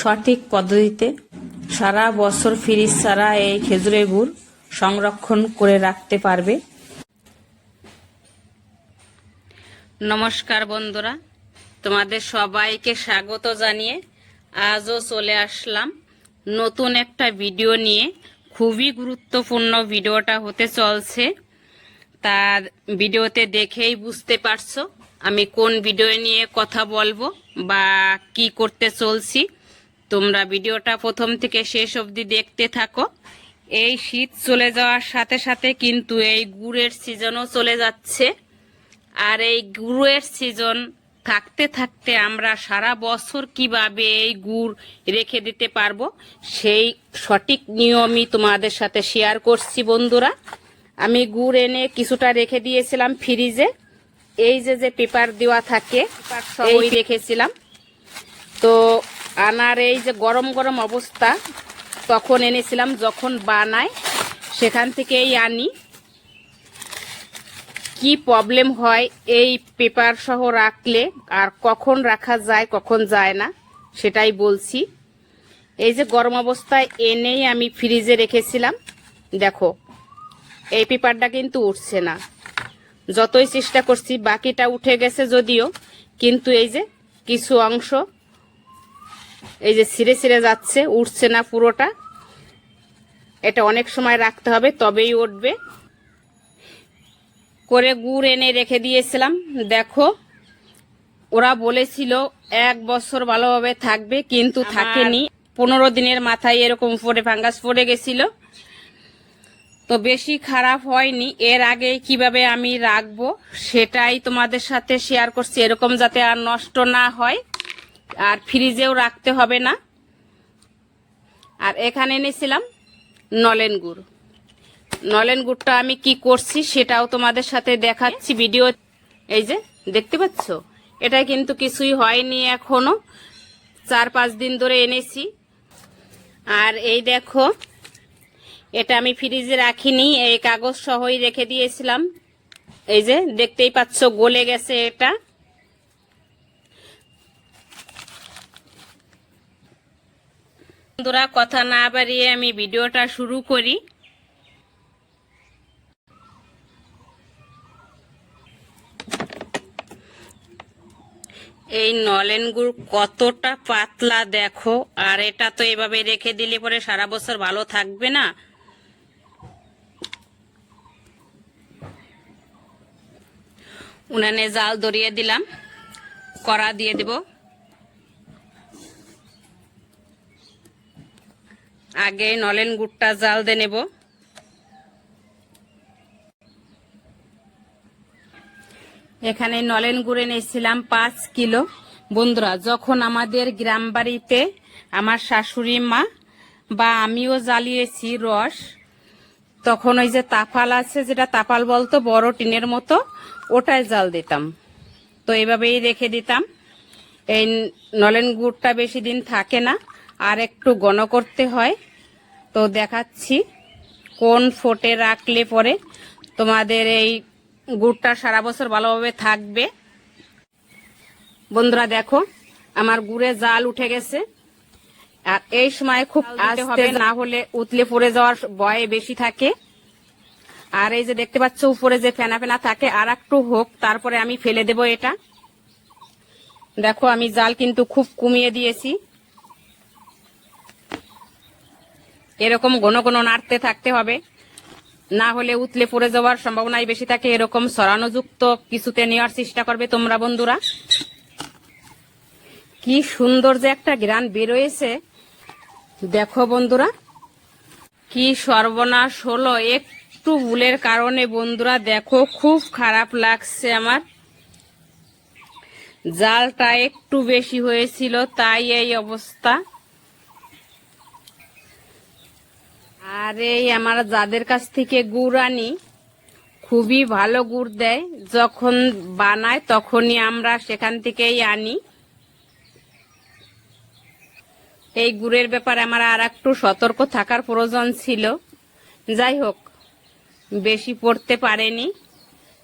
সঠিক পদ্ধতিতে সারা বছর ফ্রিজ ছাড়া এই খেজুরের গুড় সংরক্ষণ করে রাখতে পারবে। নমস্কার বন্ধুরা, তোমাদের সবাইকে স্বাগত জানিয়ে আজও চলে আসলাম নতুন একটা ভিডিও নিয়ে। খুবই গুরুত্বপূর্ণ ভিডিওটা হতে চলছে। তার ভিডিওতে দেখেই বুঝতে পারছ আমি কোন ভিডিও নিয়ে কথা বলব বা কি করতে চলছি। তোমরা ভিডিওটা প্রথম থেকে শেষ অবধি দেখতে থাকো। এই শীত চলে যাওয়ার সাথে সাথে কিন্তু এই গুড়ের সিজনও চলে যাচ্ছে। আর এই গুড়ের সিজন থাকতে থাকতে আমরা সারা বছর কীভাবে এই গুড় রেখে দিতে পারব সেই সঠিক নিয়মই তোমাদের সাথে শেয়ার করছি বন্ধুরা। আমি গুড় এনে কিছুটা রেখে দিয়েছিলাম ফ্রিজে এই যে যে পেপার দেওয়া থাকে এই রেখেছিলাম। তো আনার এই যে গরম গরম অবস্থা, তখন এনেছিলাম যখন বানায়, সেখান থেকেই আনি। কি প্রবলেম হয় এই পেপার সহ রাখলে, আর কখন রাখা যায়, কখন যায় না, সেটাই বলছি। এই যে গরম অবস্থায় এনেই আমি ফ্রিজে রেখেছিলাম, দেখো, এই পেপারটা কিন্তু উঠছে না। যতই চেষ্টা করছি, বাকিটা উঠে গেছে যদিও, কিন্তু এই যে কিছু অংশ এই যে ছিঁড়ে ছিঁড়ে যাচ্ছে উঠছে না পুরোটা। এটা অনেক সময় রাখতে হবে তবেই উঠবে। করে গুড় এনে রেখে দিয়েছিলাম। দেখো ওরা বলেছিল এক বছর ভালোভাবে থাকবে কিন্তু থাকেনি। পনেরো দিনের মাথায় এরকম পরে ফাঙ্গাস পড়ে গেছিল। তো বেশি খারাপ হয়নি। এর আগে কীভাবে আমি রাখব সেটাই তোমাদের সাথে শেয়ার করছি। এরকম যাতে আর নষ্ট না হয়। আর ফ্রিজেও রাখতে হবে না। আর এখানে এনেছিলাম নলেন গুড়। নলেন গুড়টা আমি কি করছি সেটাও তোমাদের সাথে দেখাচ্ছি ভিডিও। এই যে, দেখতে পাচ্ছ? এটা কিন্তু কিছুই হয়নি এখনও। চার পাঁচ দিন ধরে এনেছি। আর এই দেখো, এটা আমি ফ্রিজে রাখিনি, এই কাগজ সহই রেখে দিয়েছিলাম। এই যে, দেখতেই পাচ্ছ, গলে গেছে এটা। বন্ধুরা, কথা না বাড়িয়ে আমি ভিডিওটা শুরু করি। এই নলেন গুড় কতটা পাতলা দেখো, আর এটা তো এভাবে রেখে দিলে পরে সারা বছর ভালো থাকবে না। উনানে জাল ধরিয়ে দিলাম, কড়া দিয়ে দেব। আগে নলেন গুড়টা জাল দিয়ে নেব। এখানে নলেন গুড়ে নিয়েছিলাম পাঁচ কিলো। বন্ধুরা, যখন আমাদের গ্রাম বাড়িতে আমার শাশুড়ি মা বা আমিও জ্বালিয়েছি রস, তখন ওই যে তাপাল আছে, যেটা তাপাল বলতো, বড় টিনের মতো, ওটাই জাল দিতাম। তো এইভাবেই রেখে দিতাম। এই নলেন গুড়টা বেশি দিন থাকে না, আর একটু ঘন করতে হয়। তো দেখাচ্ছি কোন ফোটে রাখলে পরে তোমাদের এই গুড়টা সারা বছর ভালোভাবে থাকবে। বন্ধুরা দেখো আমার গুড়ে জাল উঠে গেছে। আর এই সময় খুব আস্তে না। হলে উতলে পড়ে যাওয়ার ভয় বেশি থাকে। আর এই যে দেখতে পাচ্ছ উপরে যে ফেনা ফেনা থাকে আর একটু হোক তারপরে আমি ফেলে দেব এটা। দেখো আমি জাল কিন্তু খুব কমিয়ে দিয়েছি। এরকম ঘন ঘন নাড়তে থাকতে হবে। না হলে উতলে পড়ে যাওয়ার সম্ভাবনাই বেশি থাকে। এরকম সরানোযুক্ত কিছুতে নেওয়ার চেষ্টা করবে তোমরা বন্ধুরা। কি সুন্দর যে একটা গ্রান বেরোয়েছে। দেখো বন্ধুরা, কি সর্বনাশ হলো। একটু ভুলের কারণে বন্ধুরা, দেখো খুব খারাপ লাগছে আমার। জালটা একটু বেশি হয়েছিল, তাই এই অবস্থা। আর এই আমার যাদের কাছ থেকে গুড় আনি, খুবই ভালো গুড় দেয়। যখন বানায়, তখনই আমরা সেখান থেকেই আনি। এই গুড়ের ব্যাপারে আমার আর একটু সতর্ক থাকার প্রয়োজন ছিল। যাই হোক, বেশি পড়তে পারেনি।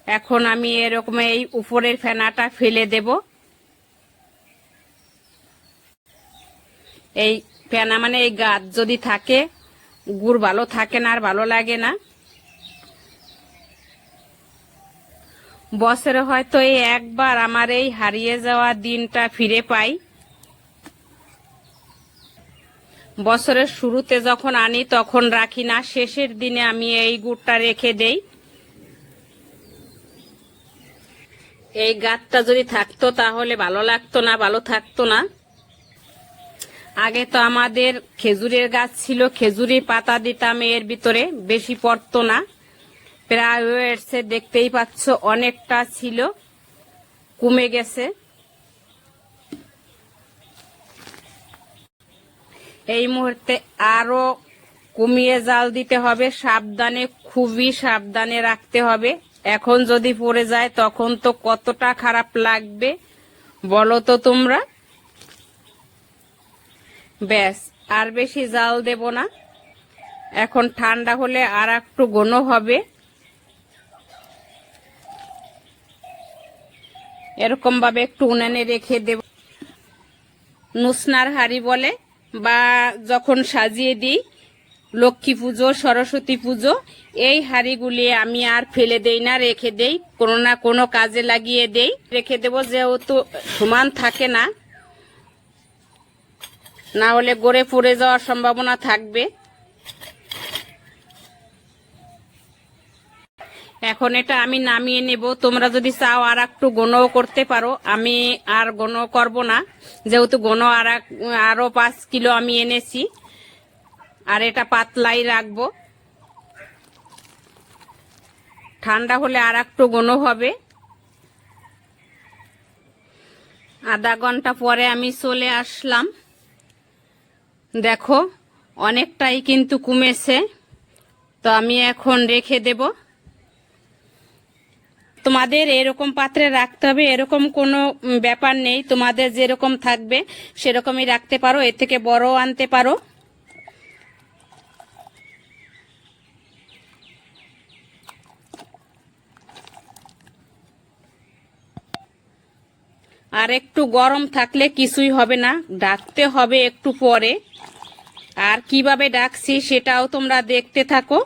এখন আমি এরকম এই উপরের ফেনাটা ফেলে দেব। এই ফেনা মানে এই গাছ যদি থাকে গুড় ভালো থাকে না আর ভালো লাগে না। বছরে হয়তো এই একবার আমার এই হারিয়ে যাওয়া দিনটা ফিরে পাই। বছরের শুরুতে যখন আনি তখন রাখি না, শেষের দিনে আমি এই গুড়টা রেখে দেই। এই গাছটা যদি থাকতো তাহলে ভালো লাগতো না, ভালো থাকতো না। আগে তো আমাদের খেজুরের গাছ ছিল, খেজুরি পাতা দিতাম এর ভিতরে, বেশি পড়তো না। প্রায় হয়েছে, দেখতেই পাচ্ছ, অনেকটা ছিল, কমে গেছে। এই মুহূর্তে আরও কমিয়ে জাল দিতে হবে, সাবধানে, খুবই সাবধানে রাখতে হবে। এখন যদি পড়ে যায়, তখন তো কতটা খারাপ লাগবে, বলো তো তোমরা। ব্যাস, আর বেশি জাল দেব না। এখন ঠান্ডা হলে আর একটু ঘন হবে। এরকম ভাবে একটু উনানে রেখে দেব। নুসনার হাড়ি বলে, বা যখন সাজিয়ে দিই, লক্ষ্মী পুজো, সরস্বতী পুজো, এই হাড়িগুলি আমি আর ফেলে দেই না, রেখে দেই। কোনো না কোনো কাজে লাগিয়ে দেই। রেখে দেবো, যেহেতু সমান থাকে না না হলে গড়ে পড়ে যাওয়ার সম্ভাবনা থাকবে। এখন এটা আমি নামিয়ে নেব। তোমরা যদি চাও আর একটু গণও করতে পারো। আমি আর গণ করব না। যেহেতু গণ আর এক- আরও পাঁচ কিলো আমি এনেছি। আর এটা পাতলাই রাখব। ঠান্ডা হলে আর একটু গণ হবে। আধা ঘণ্টা পরে আমি চলে আসলাম। দেখো, অনেকটাই কিন্তু কমেছে। তো আমি এখন রেখে দেব। তোমাদের এরকম পাত্রে রাখতে হবে, এরকম কোনো ব্যাপার নেই। তোমাদের যেরকম থাকবে, সেরকমই রাখতে পারো। এর থেকে বড় আনতে পারো। আর একটু গরম থাকলে কিছুই হবে না। ডাকতে হবে একটু পরে। আর কীভাবে ডাকছি সেটাও তোমরা দেখতে থাকো।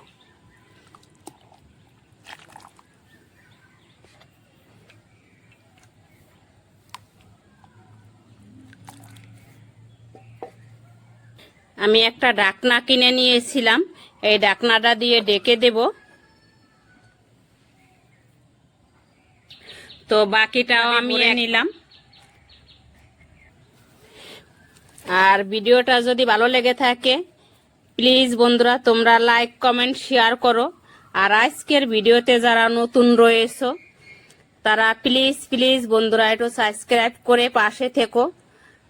আমি একটা ডাকনা কিনে নিয়েছিলাম। এই ডাকনাটা দিয়ে ডেকে দেব। তো বাকিটাও আমি নিলাম। আর ভিডিওটা যদি ভালো লেগে থাকে প্লিজ বন্ধুরা, তোমরা লাইক কমেন্ট শেয়ার করো। আর আজকের ভিডিওতে যারা নতুন রয়েছো, তারা প্লিজ প্লিজ বন্ধুরা একটু সাবস্ক্রাইব করে পাশে থেকো।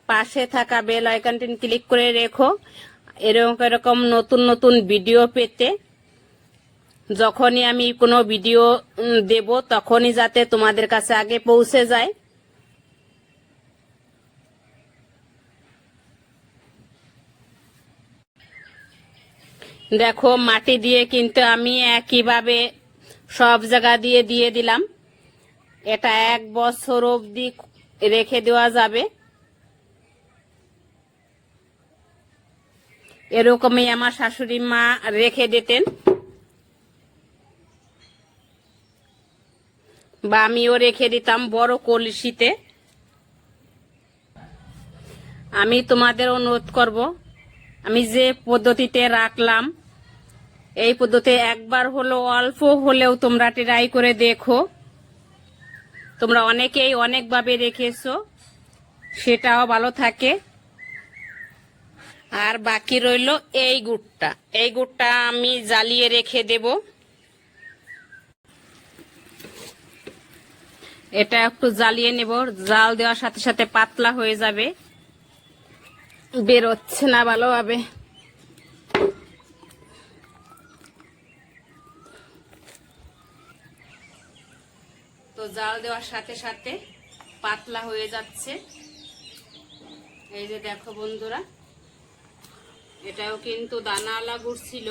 পাশে থাকা বেল আইকনটি ক্লিক করে রেখো। এরকম এরকম নতুন নতুন ভিডিও পেতে। যখনই আমি কোনো ভিডিও দেব, তখনই যাতে তোমাদের কাছে আগে পৌঁছে যায়। দেখো, মাটি দিয়ে কিন্তু আমি একইভাবে সব জায়গা দিয়ে দিয়ে দিলাম। এটা এক বছর অবধি রেখে দেওয়া যাবে। এরকমই আমার শাশুড়ি মা রেখে দিতেন। বা আমিও রেখে দিতাম বড় কলসিতে। আমি তোমাদের অনুরোধ করব আমি যে পদ্ধতিতে রাখলাম, এই পদ্ধতি একবার হলো অল্প হলেও তোমরা ট্রাই করে দেখো। তোমরা অনেকেই অনেকভাবে রেখেছো, সেটাও ভালো থাকে। আর বাকি রইল এই গুড়টা। এই গুড়টা আমি জ্বালিয়ে রেখে দেব। এটা একটু জ্বালিয়ে নেব। জাল দেওয়ার সাথে সাথে পাতলা হয়ে যাবে। বেরোচ্ছে না ভালোভাবে। তো জাল দেওয়ার সাথে সাথে পাতলা হয়ে যাচ্ছে। এই যে দেখো বন্ধুরা, এটাও কিন্তু দানাওয়ালা গুড় ছিল।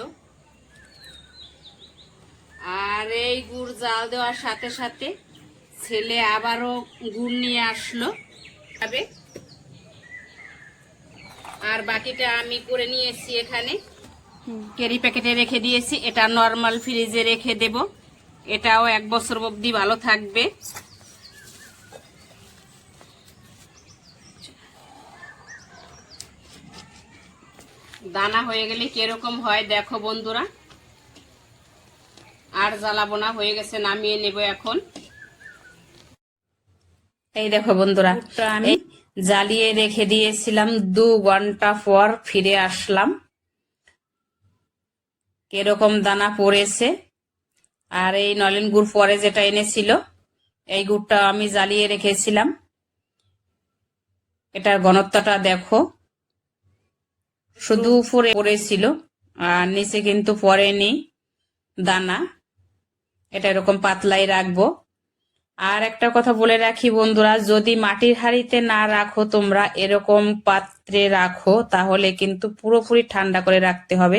আর এই গুড় জাল দেওয়ার সাথে সাথে ছেলে আবারও গুড় নিয়ে আসলো। খাবে আর বাকিটা আমি করে নিয়েছি এখানে। কেরি প্যাকেটে রেখে দিয়েছি। এটা নর্মাল ফ্রিজে রেখে দেব। এটাও এক বছর অবধি ভালো থাকবে। দানা হয়ে গেলে কীরকম হয় দেখো বন্ধুরা। আর জ্বালাবো না হয়ে গেছে নামিয়ে নেব এখন। এই দেখো বন্ধুরা। আমি জ্বালিয়ে রেখে দিয়েছিলাম দু ঘণ্টা পর ফিরে আসলাম। কীরকম দানা পড়েছে। আর এই নলেন গুড় পরে যেটা এনেছিল, এই গুড়টা আমি জ্বালিয়ে রেখেছিলাম। এটার ঘনত্বটা দেখো। শুধু উপরে পড়েছিল, আর নিচে কিন্তু পড়েনি দানা। এটা এরকম পাতলাই রাখব। আর একটা কথা বলে রাখি বন্ধুরা, যদি মাটির হাড়িতে না রাখো তোমরা এরকম পাত্রে রাখো, তাহলে কিন্তু পুরোপুরি ঠান্ডা করে রাখতে হবে।